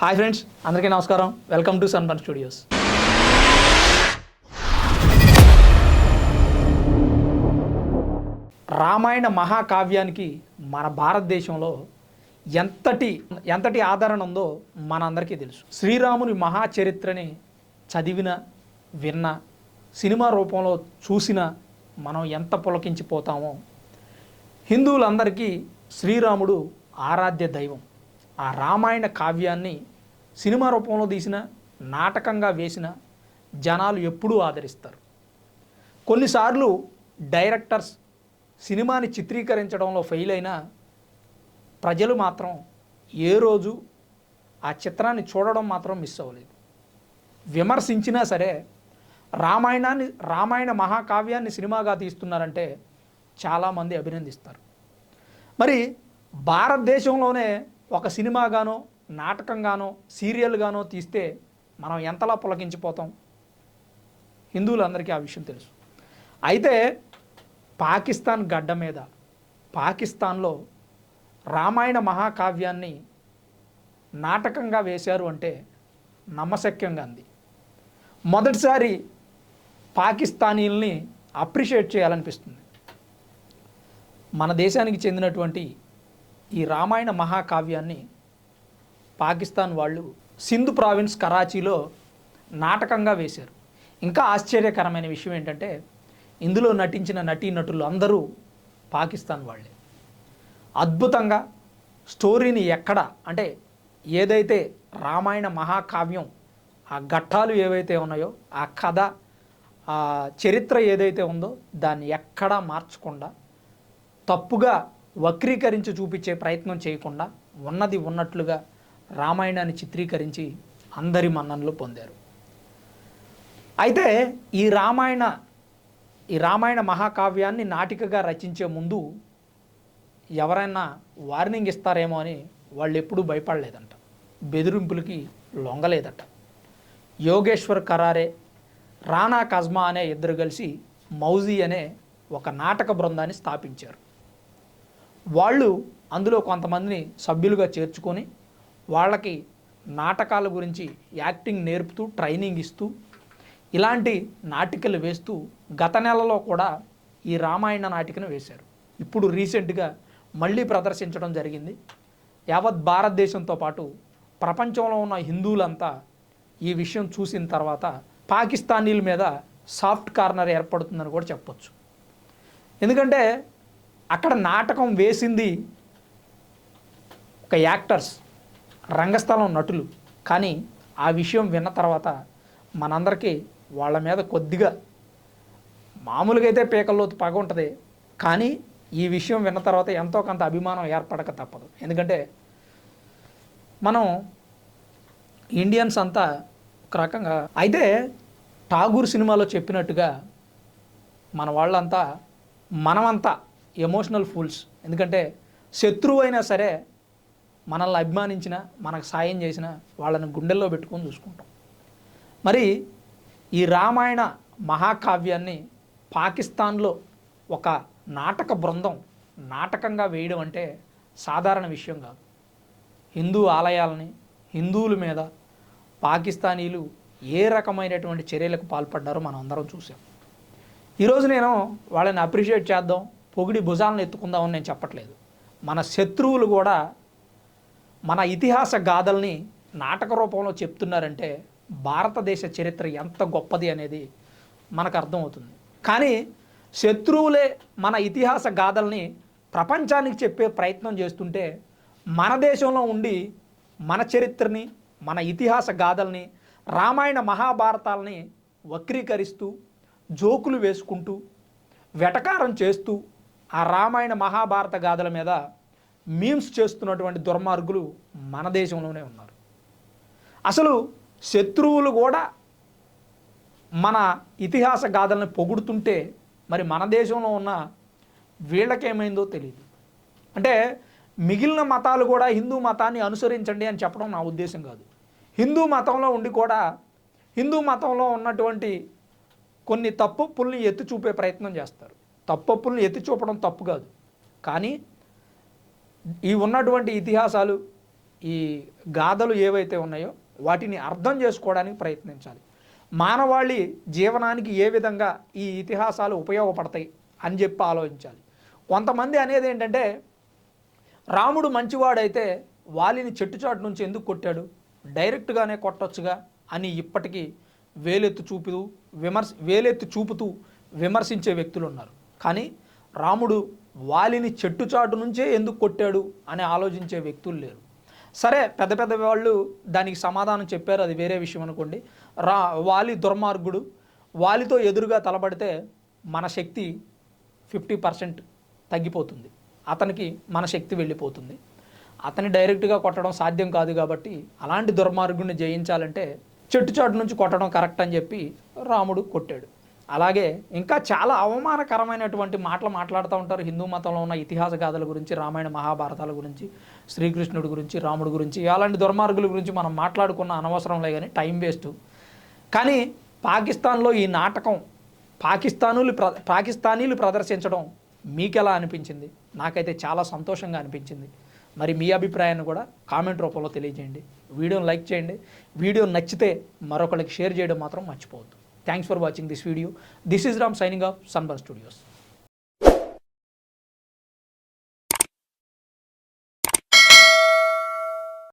Hi friends అందరికీ నమస్కారం. Welcome to sunburn studios. Ramayana మహాకావ్యానికి మన భారతదేశంలో ఎంతటి ఎంతటి ఆదరణ ఉందో మనందరికీ తెలుసు. శ్రీరాముని మహాచరిత్రని చదివిన విన్న సినిమా రూపంలో చూసిన మనం ఎంత పులకించిపోతామో హిందువులందరికీ శ్రీరాముడు ఆరాధ్య దైవం. ఆ రామాయణ కావ్యాన్ని సినిమా రూపంలో తీసిన నాటకంగా వేసిన జనాలు ఎప్పుడూ ఆదరిస్తారు. కొన్నిసార్లు డైరెక్టర్స్ సినిమాని చిత్రీకరించడంలో ఫెయిల్ అయినా ప్రజలు మాత్రం ఏ రోజు ఆ చిత్రాన్ని చూడడం మాత్రం మిస్ అవ్వలేదు. విమర్శించినా సరే రామాయణాన్ని రామాయణ మహాకావ్యాన్ని సినిమాగా తీస్తున్నారంటే చాలామంది అభినందిస్తారు. మరి భారతదేశంలోనే ఒక సినిమాగానో నాటకంగానో సీరియల్గానో తీస్తే మనం ఎంతలా పులకించిపోతాం? హిందువులందరికీ ఆ విషయం తెలుసు. అయితే పాకిస్తాన్ గడ్డ మీద పాకిస్తాన్లో రామాయణ మహాకావ్యాన్ని నాటకంగా వేశారు అంటే నమ్మశక్యంగా అంది మొదటిసారి పాకిస్తానీల్ని అప్రిషియేట్ చేయాలనిపిస్తుంది. మన దేశానికి చెందినటువంటి ఈ రామాయణ మహాకావ్యాన్ని పాకిస్తాన్ వాళ్ళు సింధు ప్రావిన్స్ కరాచీలో నాటకంగా వేశారు. ఇంకా ఆశ్చర్యకరమైన విషయం ఏంటంటే ఇందులో నటించిన నటీనటులు అందరూ పాకిస్తాన్ వాళ్ళే. అద్భుతంగా స్టోరీని ఎక్కడ అంటే ఏదైతే రామాయణ మహాకావ్యం ఆ ఘట్టాలు ఏవైతే ఉన్నాయో ఆ కథ ఆ చరిత్ర ఏదైతే ఉందో దాన్ని ఎక్కడా మార్చకుండా తప్పుగా వక్రీకరించి చూపించే ప్రయత్నం చేయకుండా ఉన్నది ఉన్నట్లుగా రామాయణాన్ని చిత్రీకరించి అందరి మన్ననలు పొందారు. అయితే ఈ రామాయణ ఈ రామాయణ మహాకావ్యాన్ని నాటికగా రచించే ముందు ఎవరైనా వార్నింగ్ ఇస్తారేమో అని వాళ్ళు ఎప్పుడూ భయపడలేదంట. బెదిరింపులకి లొంగలేదట. యోగేశ్వర్ కరారే రానా కజ్మా అనే ఇద్దరు కలిసి మౌజీ అనే ఒక నాటక బృందాన్ని స్థాపించారు. వాళ్ళు అందులో కొంతమందిని సభ్యులుగా చేర్చుకొని వాళ్ళకి నాటకాల గురించి యాక్టింగ్ నేర్పుతూ ట్రైనింగ్ ఇస్తూ ఇలాంటి నాటికలు వేస్తూ గత నెలలో కూడా ఈ రామాయణ నాటికను వేశారు. ఇప్పుడు రీసెంట్గా మళ్ళీ ప్రదర్శించడం జరిగింది. యావత్ భారతదేశంతో పాటు ప్రపంచంలో ఉన్న హిందువులంతా ఈ విషయం చూసిన తర్వాత పాకిస్తానీల మీద సాఫ్ట్ కార్నర్ ఏర్పడుతుందని కూడా చెప్పొచ్చు. ఎందుకంటే అక్కడ నాటకం వేసింది ఒక యాక్టర్స్ రంగస్థలం నటులు. కానీ ఆ విషయం విన్న తర్వాత మనందరికీ వాళ్ళ మీద కొద్దిగా మామూలుగా అయితే పీకల్లోతు పగ ఉంటుంది. కానీ ఈ విషయం విన్న తర్వాత ఎంతో కొంత అభిమానం ఏర్పడక తప్పదు. ఎందుకంటే మనం ఇండియన్స్ అంతా ఒక రకంగా అయితే ఠాగూర్ సినిమాలో చెప్పినట్టుగా మన వాళ్ళంతా మనమంతా ఎమోషనల్ ఫూల్స్ ఎందుకంటే శత్రువు అయినా సరే మనల్ని అభిమానించిన మనకు సాయం చేసిన వాళ్ళని గుండెల్లో పెట్టుకొని చూసుకుంటాం. మరి ఈ రామాయణ మహాకావ్యాన్ని పాకిస్తాన్లో ఒక నాటక బృందం నాటకంగా వేయడం అంటే సాధారణ విషయం కాదు. హిందూ ఆలయాలని హిందువుల మీద పాకిస్తానీలు ఏ రకమైనటువంటి చర్యలకు పాల్పడ్డారో మనం అందరం చూసాం ఈరోజు నేను వాళ్ళని అప్రిషియేట్ చేద్దాం. పొగిడి భుజాలను ఎత్తుకుందామని నేను చెప్పట్లేదు. మన శత్రువులు కూడా మన ఇతిహాస గాథల్ని నాటక రూపంలో చెప్తున్నారంటే భారతదేశ చరిత్ర ఎంత గొప్పది అనేది మనకు అర్థమవుతుంది. కానీ శత్రువులే మన ఇతిహాస గాథల్ని ప్రపంచానికి చెప్పే ప్రయత్నం చేస్తుంటే మన దేశంలో ఉండి మన చరిత్రని మన ఇతిహాస గాథల్ని రామాయణ మహాభారతాలని వక్రీకరిస్తూ జోకులు వేసుకుంటూ వెటకారం చేస్తూ ఆ రామాయణ మహాభారత గాథల మీద మీమ్స్ చేస్తున్నటువంటి దుర్మార్గులు మన దేశంలోనే ఉన్నారు. అసలు శత్రువులు కూడా మన ఇతిహాస గాథలను పొగుడుతుంటే మరి మన దేశంలో ఉన్న వీళ్ళకేమైందో తెలియదు అంటే మిగిలిన మతాలు కూడా హిందూ మతాన్ని అనుసరించండి అని చెప్పడం నా ఉద్దేశం కాదు. హిందూ మతంలో ఉండి కూడా హిందూ మతంలో ఉన్నటువంటి కొన్ని తప్పొప్పుల్ని ఎత్తి చూపే ప్రయత్నం చేస్తారు. తప్పప్పులను ఎత్తి చూపడం తప్పు కాదు. కానీ ఈ ఉన్నటువంటి ఇతిహాసాలు ఈ గాథలు ఏవైతే ఉన్నాయో వాటిని అర్థం చేసుకోవడానికి ప్రయత్నించాలి. మానవాళి జీవనానికి ఏ విధంగా ఈ ఇతిహాసాలు ఉపయోగపడతాయి అని చెప్పి ఆలోచించాలి. కొంతమంది అనేది ఏంటంటే రాముడు మంచివాడైతే వాలిని చెట్టుచాటు నుంచి ఎందుకు కొట్టాడు? డైరెక్ట్గానే కొట్టొచ్చుగా అని ఇప్పటికీ వేలెత్తు చూపుతూ విమర్శ వేలెత్తి చూపుతూ విమర్శించే వ్యక్తులు ఉన్నారు. కానీ రాముడు వాలిని చెట్టుచాటు నుంచే ఎందుకు కొట్టాడు అని ఆలోచించే వ్యక్తులు లేరు. సరే పెద్ద పెద్ద వాళ్ళు దానికి సమాధానం చెప్పారు అది వేరే విషయం అనుకోండి. రా వాలి దుర్మార్గుడు. వాలితో ఎదురుగా తలబడితే మన శక్తి ఫిఫ్టీ పర్సెంట్ తగ్గిపోతుంది. అతనికి మన శక్తి వెళ్ళిపోతుంది. అతని డైరెక్ట్గా కొట్టడం సాధ్యం కాదు కాబట్టి అలాంటి దుర్మార్గుడిని జయించాలంటే చెట్టు చాటు నుంచి కొట్టడం కరెక్ట్ అని చెప్పి రాముడు కొట్టాడు. అలాగే ఇంకా చాలా అవమానకరమైనటువంటి మాటలు మాట్లాడుతూ ఉంటారు. హిందూ మతంలో ఉన్న ఇతిహాస గాథల గురించి రామాయణ మహాభారతాల గురించి శ్రీకృష్ణుడి గురించి రాముడి గురించి అలాంటి దుర్మార్గుల గురించి మనం మాట్లాడుకున్న అనవసరంలే కానీ టైం వేస్ట్. కానీ పాకిస్తాన్లో ఈ నాటకం పాకిస్తానులు ప్ర పాకిస్తానీలు ప్రదర్శించడం మీకెలా అనిపించింది? నాకైతే చాలా సంతోషంగా అనిపించింది. మరి మీ అభిప్రాయాన్ని కూడా కామెంట్ రూపంలో తెలియజేయండి. వీడియోని లైక్ చేయండి. వీడియో నచ్చితే మరొకరికి షేర్ చేయడం మాత్రం మర్చిపోవద్దు. Thanks for watching this video. This is Ram signing off, Sunburn Studios.